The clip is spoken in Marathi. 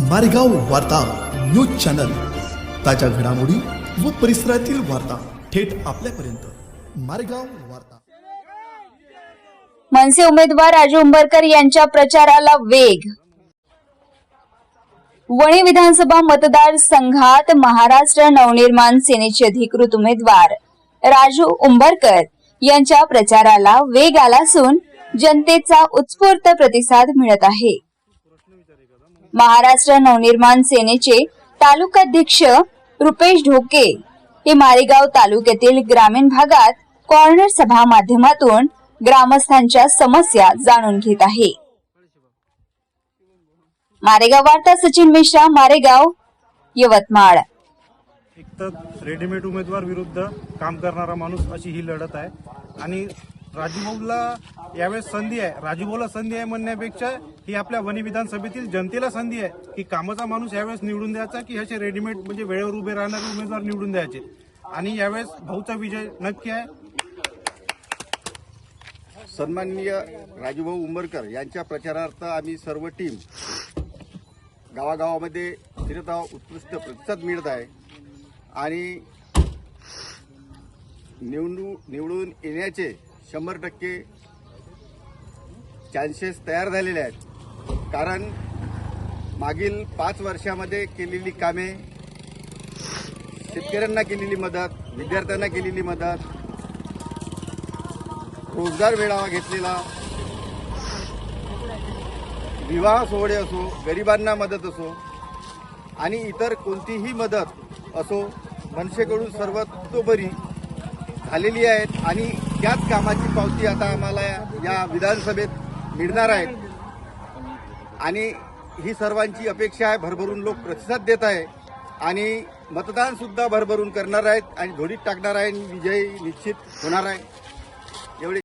मारेगाव वार्ता न्यूज चॅनल. ताज्या घडामोडी व परिसरातील वार्ता थेट आपल्यापर्यंत. मारेगाव वार्ता. मनसे उमेदवार राजू उंबरकर यांच्या प्रचाराला वेग. वणी विधानसभा मतदारसंघात महाराष्ट्र नवनिर्माण सेनेचे अधिकृत उमेदवार राजू उंबरकर यांच्या प्रचाराला वेग आला असून जनतेचा उत्स्फूर्त प्रतिसाद मिळत आहे. महाराष्ट्र नवनिर्माण सेनेचे तालुकाध्यक्ष रुपेश ढोके हे मारेगाव तालुक्यातील ग्रामीण भागात कॉर्नर सभा माध्यमातून ग्रामस्थांच्या समस्या जाणून घेत आहे. मारेगाव वार्ता सचिन मिश्रा मारेगाव यवतमाळ. एक तर रेडीमेड उमेदवार विरुद्ध काम करणारा माणूस अशी ही लढत आहे. आणि राजूभाऊला यावेळेस संधी आहे. राजूभाऊला संधी आहे म्हणण्यापेक्षा ही आपल्या वनी विधानसभेतील जनतेला संधी आहे. की कामाचा माणूस यावेळेस निवडून द्यायचा की असे रेडीमेड म्हणजे वेळेवर उभे राहणारे उमेदवार निवडून द्यायचे. आणि यावेळेस भाऊचा विजय नक्की आहे. सन्माननीय राजूभाऊ उंबरकर यांच्या प्रचारार्थ आम्ही सर्व टीम गावागावामध्ये फिरत आहोत उत्कृष्ट प्रतिसाद मिळत आहे. आणि निवडू निवडून येण्याचे शंभर टक्के चान्सेस तयार झालेले आहेत. कारण मागील पाच वर्षामध्ये केलेली कामे शेतकऱ्यांना केलेली मदत विद्यार्थ्यांना केलेली मदत रोजगार मेळावा घेतलेला विवाह सोहळे असो गरिबांना मदत असो आणि इतर कोणतीही मदत असो मनसेकडून सर्वतोपरी झालेली आहेत. आणि त्याच कामाची पावती आता आम्हाला या विधानसभेत मिळणार आहे. आणि ही सर्वांची अपेक्षा आहे भरभरून लोक प्रतिसाद देत आहे. आणि मतदान सुद्धा भरभरून करणार आहेत आणि धोडीत टाकणार आहे आणि विजयी निश्चित होणार आहे.